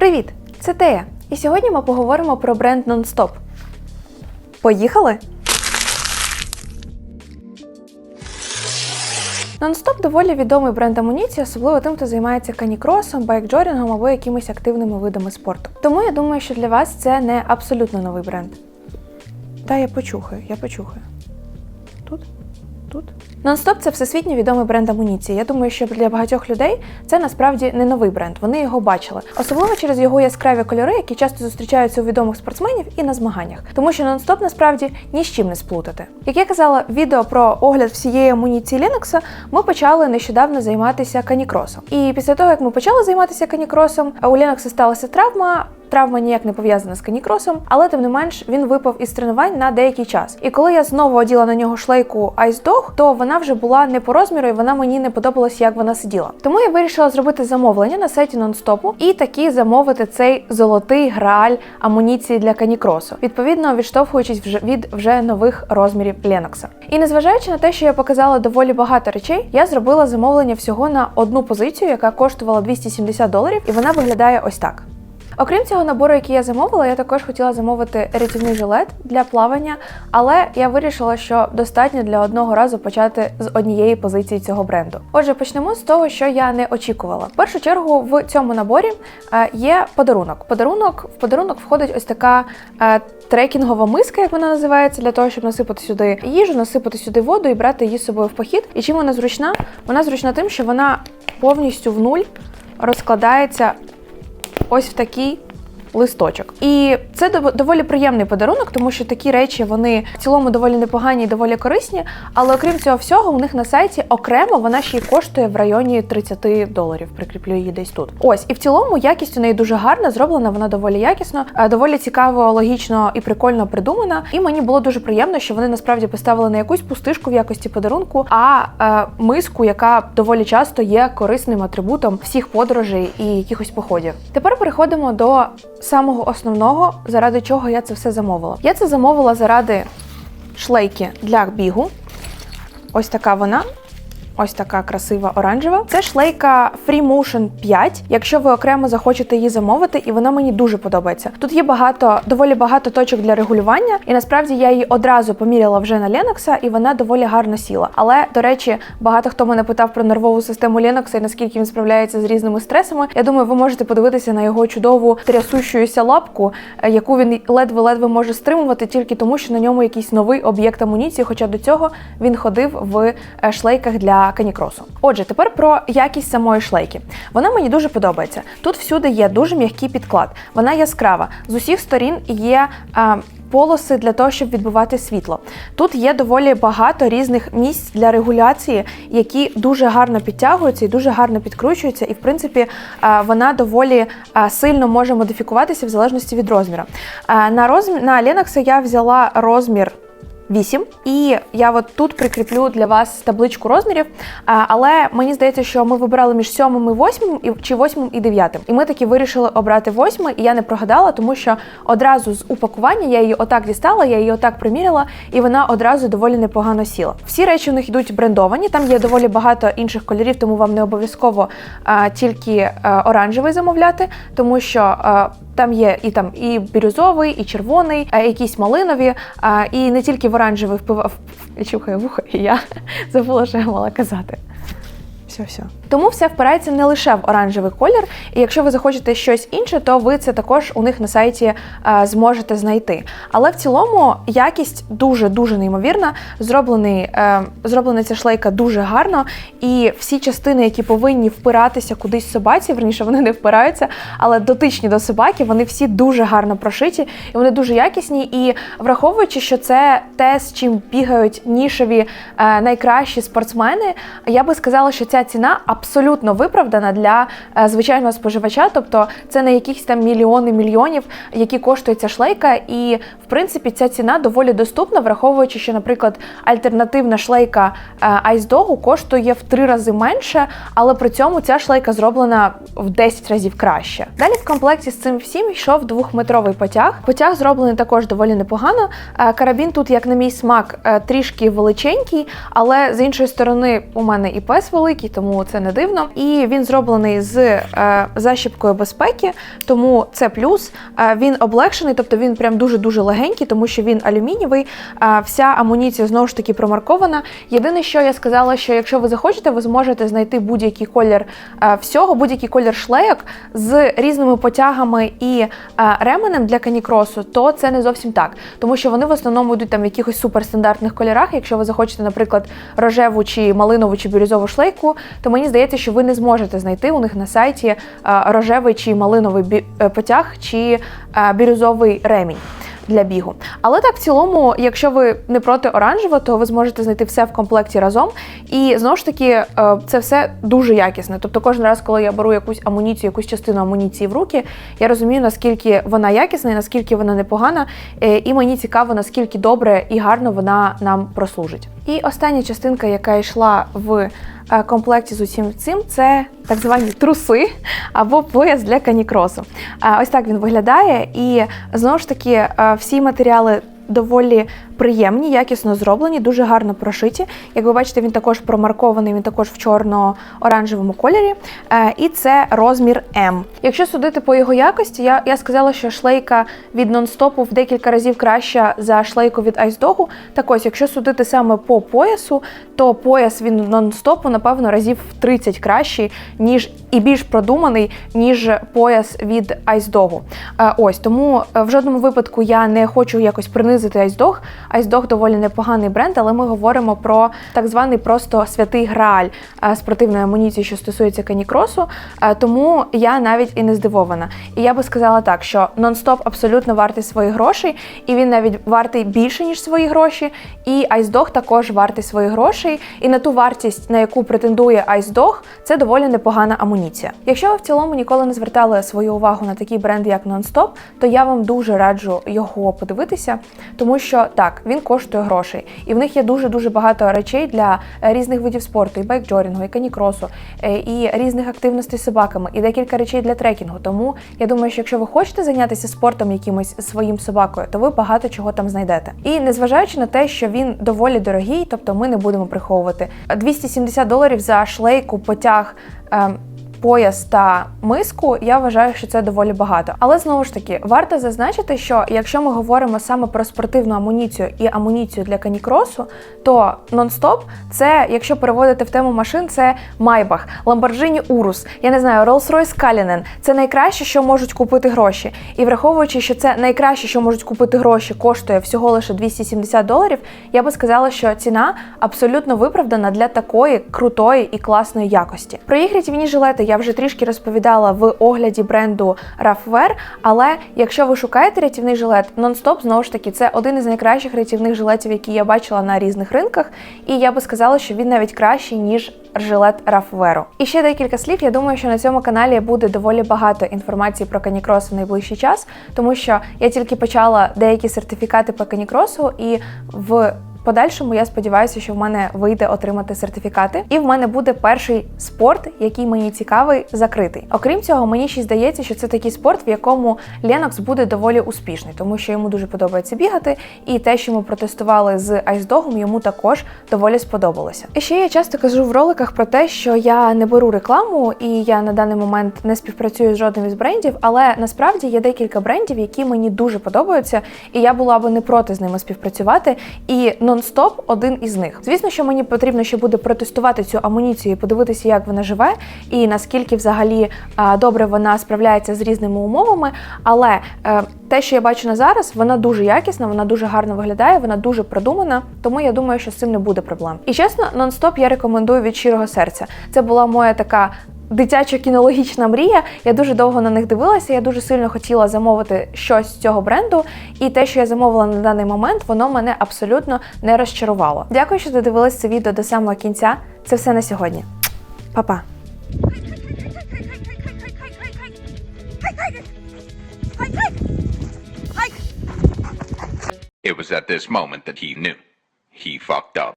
Привіт! Це Тея. І сьогодні ми поговоримо про бренд Nonstop. Поїхали? Nonstop доволі відомий бренд амуніції, особливо тим, хто займається канікросом, байкджорінгом або якимись активними видами спорту. Тому я думаю, що для вас це не абсолютно новий бренд. Та я почухаю, я почухаю. Тут? Тут? Нонстоп це всесвітньо відомий бренд амуніції. Я думаю, що для багатьох людей це насправді не новий бренд. Вони його бачили, особливо через його яскраві кольори, які часто зустрічаються у відомих спортсменів і на змаганнях. Тому що нонстоп насправді ні з чим не сплутати. Як я казала, відео про огляд всієї амуніції Linux ми почали нещодавно займатися канікросом. І після того, як ми почали займатися канікросом, у Linux сталася травма. Травма ніяк не пов'язана з канікросом, але тим не менш він випав із тренувань на деякий час. І коли я знову оділа на нього шлейку Ice Dog, то вона вже була не по розміру, і вона мені не подобалася, як вона сиділа. Тому я вирішила зробити замовлення на сайті нонстопу і таки замовити цей золотий грааль амуніції для канікросу, відповідно відштовхуючись вже від вже нових розмірів Ленокса. І незважаючи на те, що я показала доволі багато речей, я зробила замовлення всього на одну позицію, яка коштувала 270 доларів, і вона виглядає ось так. Окрім цього набору, який я замовила, я також хотіла замовити рятівний жилет для плавання, але я вирішила, що достатньо для одного разу почати з однієї позиції цього бренду. Отже, почнемо з того, що я не очікувала. В першу чергу в цьому наборі е, є подарунок. Подарунок в подарунок входить ось така е, трекінгова миска, як вона називається, для того, щоб насипати сюди їжу, насипати сюди воду і брати її з собою в похід. І чим вона зручна? Вона зручна тим, що вона повністю в нуль розкладається ось в такий листочок. І це доволі приємний подарунок, тому що такі речі вони в цілому доволі непогані і доволі корисні. Але окрім цього всього, у них на сайті окремо вона ще й коштує в районі 30 доларів. Прикріплю її десь тут. Ось і в цілому якість у неї дуже гарна, зроблена вона доволі якісно, е, доволі цікаво, логічно і прикольно придумана. І мені було дуже приємно, що вони насправді поставили не якусь пустишку в якості подарунку, а е, миску, яка доволі часто є корисним атрибутом всіх подорожей і якихось походів. Тепер переходимо до самого основного, заради чого я це все замовила. Я це замовила заради шлейки для бігу. Ось така вона. Ось така красива оранжева. Це шлейка Free Motion 5, якщо ви окремо захочете її замовити, і вона мені дуже подобається. Тут є багато, доволі багато точок для регулювання, і насправді я її одразу поміряла вже на Lennox, і вона доволі гарно сіла. Але, до речі, багато хто мене питав про нервову систему Lennox і наскільки він справляється з різними стресами. Я думаю, ви можете подивитися на його чудову трясущуюся лапку, е, яку він ледве-ледве може стримувати, тільки тому, що на ньому якийсь новий об'єкт амуніції, хоча до цього він ходив в е, шлейках для канікросу. Отже, тепер про якість самої шлейки. Вона мені дуже подобається. Тут всюди є дуже м'який підклад, вона яскрава. З усіх сторін є. е, Полоси для того, щоб відбивати світло. Тут є доволі багато різних місць для регуляції, які дуже гарно підтягуються і дуже гарно підкручуються. І, в принципі, е, вона доволі е, сильно може модифікуватися в залежності від розміру. На розмір на Lennox я взяла розмір 8. І я от тут прикріплю для вас табличку розмірів. Але мені здається, що ми вибирали між 7 і 8 чи 8 і 9. І ми таки вирішили обрати 8, і я не прогадала, тому що одразу з упакування я її отак дістала, я її отак приміряла, і вона одразу доволі непогано сіла. Всі речі у них йдуть брендовані. Там є доволі багато інших кольорів, тому вам не обов'язково тільки оранжевий замовляти, тому що. там є і там і бірюзовий, і червоний, якісь малинові, і не тільки в оранжевий впивав чухає вухо, і я забула, що я мала казати. Все, все. Тому все впирається не лише в оранжевий колір, і якщо ви захочете щось інше, то ви це також у них на сайті е, зможете знайти. Але в цілому якість дуже дуже неймовірна. Зроблений, е, зроблена ця шлейка дуже гарно, і всі частини, які повинні впиратися кудись собаці, верніше вони не впираються, але дотичні до собаки, вони всі дуже гарно прошиті, і вони дуже якісні. І враховуючи, що це те, з чим бігають нішеві е, найкращі спортсмени, я би сказала, що ця ціна абсолютно виправдана для е, звичайного споживача. Тобто це не якісь там мільйони мільйонів, які коштує ця шлейка. І в принципі ця ціна доволі доступна, враховуючи, що, наприклад, альтернативна шлейка е, Ice Dog коштує в три рази менше, але при цьому ця шлейка зроблена в 10 разів краще. Далі в комплекті з цим всім йшов двохметровий потяг. Потяг зроблений також доволі непогано. Е, Карабін тут, як на мій смак, е, трішки величенький, але з іншої сторони, у мене і пес великий, тому це не дивно. І він зроблений з е, защіпкою безпеки, тому це плюс. Е, він облегшений, тобто він прям дуже-дуже легенький, тому що він алюмінієвий. Е, вся амуніція знову ж таки промаркована. Єдине, що я сказала, що якщо ви захочете, ви зможете знайти будь-який колір е, всього, будь-який колір шлейок з різними потягами і е, ременем для канікросу, то це не зовсім так, тому що вони в основному йдуть там в якихось суперстандартних кольорах. Якщо ви захочете, наприклад, рожеву чи малинову чи бірюзову шлейку, то мені здається, що ви не зможете знайти у них на сайті е, рожевий чи малиновий е, потяг чи е, бірюзовий ремінь. Для бігу. Але так, в цілому, якщо ви не проти оранжевого, то ви зможете знайти все в комплекті разом. І знову ж таки, це все дуже якісне. Тобто, кожен раз, коли я беру якусь амуніцію, якусь частину амуніції в руки, я розумію, наскільки вона якісна і наскільки вона непогана. І мені цікаво, наскільки добре і гарно вона нам прослужить. І остання частинка, яка йшла в комплекті з усім цим, це так звані труси або пояс для канікросу. Ось так він виглядає, і знову ж таки, всі матеріали. Доволі приємні, якісно зроблені, дуже гарно прошиті. Як ви бачите, він також промаркований, він також в чорно-оранжевому кольорі. Е, і це розмір М. Якщо судити по його якості, я, я сказала, що шлейка від нонстопу в декілька разів краща за шлейку від Айсдогу. Так ось, якщо судити саме по поясу, то пояс від нонстопу, напевно, разів в 30 кращий, ніж і більш продуманий, ніж пояс від Айсдогу. Е, Ось тому е, в жодному випадку я не хочу якось принизити Айсдог. Айсдог доволі непоганий бренд, але ми говоримо про так званий просто святий грааль е, спортивної амуніції, що стосується канікросу. Е, Тому я навіть і не здивована. І я би сказала так, що нон-стоп абсолютно вартий своїх грошей, і він навіть вартий більше, ніж свої гроші. І Айсдог також вартий своїх грошей. І на ту вартість, на яку претендує Айсдог, це доволі непогана амуніція. Якщо ви в цілому ніколи не звертали свою увагу на такий бренд, як Nonstop, то я вам дуже раджу його подивитися, тому що так, він коштує грошей, і в них є дуже дуже багато речей для е, різних видів спорту, і байкджорінгу, і канікросу, е, і різних активностей з собаками, і декілька речей для трекінгу. Тому я думаю, що якщо ви хочете зайнятися спортом якимось своїм собакою, то ви багато чого там знайдете. І незважаючи на те, що він доволі дорогий, тобто ми не будемо приховувати 270 доларів за шлейку, потяг. Пояс та миску, я вважаю, що це доволі багато. Але знову ж таки, варто зазначити, що якщо ми говоримо саме про спортивну амуніцію і амуніцію для канікросу, то нон-стоп це, якщо переводити в тему машин, це Майбах, Lamborghini Urus, я не знаю, Rolls-Royce Cullinan. Це найкраще, що можуть купити гроші. І враховуючи, що це найкраще, що можуть купити гроші, коштує всього лише 270 доларів, я би сказала, що ціна абсолютно виправдана для такої крутої і класної якості. Про їх рятівні жилети я вже трішки розповідала в огляді бренду Рафвер, але якщо ви шукаєте рятівний жилет, нон-стоп знову ж таки це один із найкращих рятівних жилетів, які я бачила на різних ринках, і я би сказала, що він навіть кращий ніж жилет Рафверу. І ще декілька слів. Я думаю, що на цьому каналі буде доволі багато інформації про канікрос в найближчий час, тому що я тільки почала деякі сертифікати по канікросу, і в Подальшому я сподіваюся, що в мене вийде отримати сертифікати, і в мене буде перший спорт, який мені цікавий, закритий. Окрім цього, мені ще здається, що це такий спорт, в якому Ленокс буде доволі успішний, тому що йому дуже подобається бігати, і те, що ми протестували з айсдогом, йому також доволі сподобалося. І ще я часто кажу в роликах про те, що я не беру рекламу, і я на даний момент не співпрацюю з жодним із брендів, але насправді є декілька брендів, які мені дуже подобаються, і я була би не проти з ними співпрацювати. І нон-стоп один із них. Звісно, що мені потрібно ще буде протестувати цю амуніцію і подивитися, як вона живе, і наскільки взагалі добре вона справляється з різними умовами. Але е, те, що я бачу на зараз, вона дуже якісна, вона дуже гарно виглядає, вона дуже продумана. Тому я думаю, що з цим не буде проблем. І чесно, нон-стоп я рекомендую від щирого серця. Це була моя така дитяча кінологічна мрія. Я дуже довго на них дивилася. Я дуже сильно хотіла замовити щось з цього бренду, і те, що я замовила на даний момент, воно мене абсолютно не розчарувало. Дякую, що додивились це відео до самого кінця. Це все на сьогодні. Па-па! It was at this moment that he knew. He fucked up.